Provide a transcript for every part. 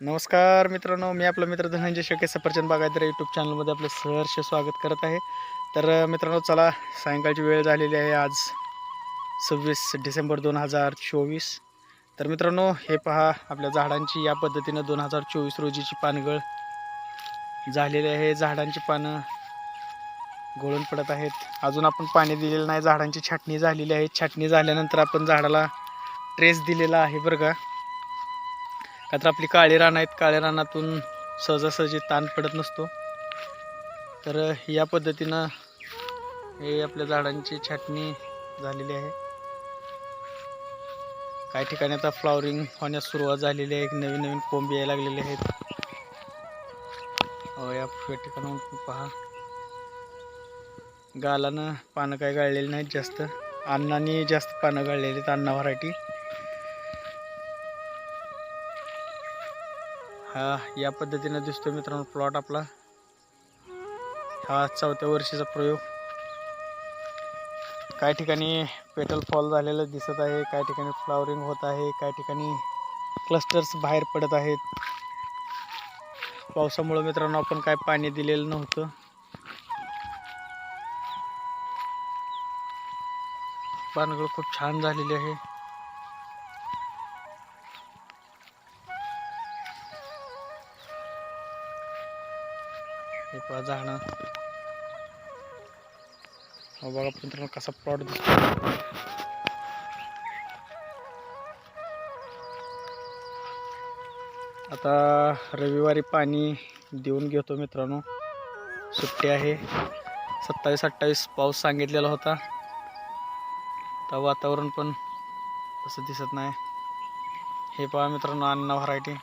नमस्कार मित्रांनो मी आपला मित्र धनंजय शेके सफरचंद बागायतर यूट्यूब चॅनलमध्ये आपलं सहर्ष स्वागत करत आहे. तर मित्रांनो चला सायंकाळची वेळ झालेली आहे आज सव्वीस डिसेंबर दोन हजार चोवीस. तर मित्रांनो हे पहा आपल्या झाडांची या पद्धतीनं दोन हजार चोवीस रोजीची पानगळ झालेली आहे. झाडांची पानं गळून पडत आहेत. अजून आपण पाणी दिलेलं नाही. झाडांची छाटणी झालेली आहे. छाटणी झाल्यानंतर आपण झाडाला ट्रेस दिलेला आहे बरं का. का तर आपली काळी रान आहेत काळ्या रानातून सहजासहजी ताण पडत नसतो. तर या पद्धतीनं हे आपल्या झाडांची छाटणी झालेली आहे. काही ठिकाणी आता फ्लॉवरिंग होण्यास सुरुवात झालेली आहे. नवीन नवीन कोंब यायला लागलेले आहेत. अहो, या ठिकाणाहून पहा. गालानं पानं काय गाळलेली नाहीत जास्त. अन्नानी जास्त पानं गाळलेली आहेत अन्ना व्हरायटी हा या पद्धतीनं दिसतो मित्रांनो प्लॉट आपला. हा चौथ्या वर्षीचा प्रयोग. काही ठिकाणी पेटल फॉल झालेलं दिसत आहे काही ठिकाणी फ्लावरिंग होत आहे काही ठिकाणी क्लस्टर्स बाहेर पडत आहेत. पावसामुळे मित्रांनो आपण काय पाणी दिलेलं नव्हतं. पानगळ खूप छान झालेली आहे. हे पहा झाडं. हो बघा मित्रांनो कसा प्लॉट दिसतो आता रविवारी पाणी देऊन घेतो मित्रांनो. सुट्टी आहे. सत्तावीस अठ्ठावीस पाऊस सांगितलेला होता. तर वातावरण पण तसं दिसत नाही. हे पहा मित्रांनो अन्न व्हरायटी.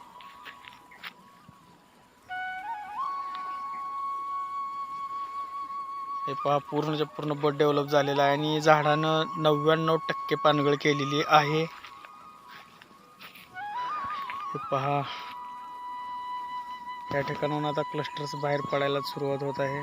हे पहा पूर्णच्या पूर्ण बट डेव्हलप झालेला आहे आणि झाडानं नव्याण्णव टक्के पानगळ केलेली आहे. हे पहा या ठिकाणाहून आता क्लस्टर्स बाहेर पडायला सुरुवात होत आहे.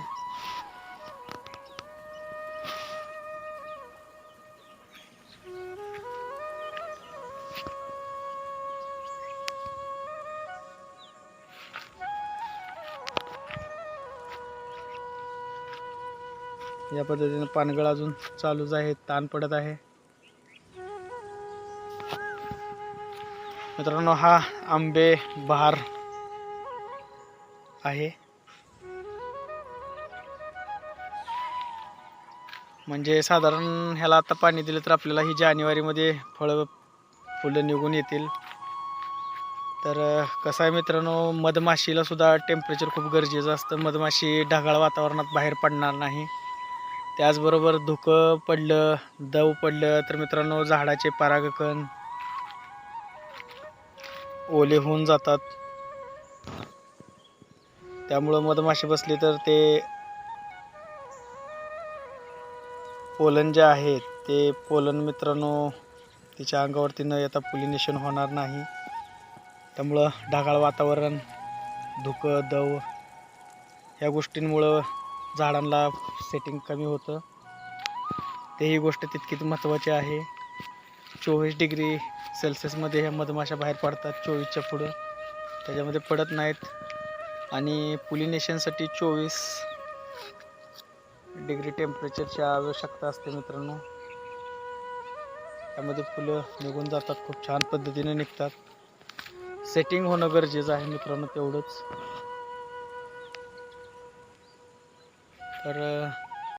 या पद्धतीनं पानगळ अजून चालूच आहे ताण पडत आहे. मित्रांनो हा आंबे बहार आहे. म्हणजे साधारण ह्याला आता पाणी दिलं तर आपल्याला ही जानेवारीमध्ये फळं फुलं निघून येतील. तर कसं आहे मित्रांनो मधमाशीला सुद्धा टेम्परेचर खूप गरजेचं असतं. मधमाशी ढगाळ वातावरणात बाहेर पडणार नाही. त्याचबरोबर धुकं पडलं दव पडलं तर मित्रांनो झाडाचे परागकण ओले होऊन जातात. त्यामुळं मधमाशी बसली तर ते पोलन जे आहेत ते पोलन मित्रांनो तिच्या अंगावरती न येता पुलिनेशन होणार नाही. त्यामुळं ढगाळ वातावरण धुकं दव ह्या गोष्टींमुळं झाडांना सेटिंग कमी होतं. तेही गोष्ट तितकीच महत्त्वाची आहे. चोवीस डिग्री सेल्सिअसमध्ये ह्या मधमाशा बाहेर पडतात चोवीसच्या पुढं. त्याच्यामध्ये पडत नाहीत. आणि पुलिनेशनसाठी चोवीस डिग्री टेम्परेचरची आवश्यकता असते मित्रांनो. त्यामध्ये फुलं निघून जातात खूप छान पद्धतीने निघतात. सेटिंग होणं गरजेचं आहे मित्रांनो तेवढंच. तर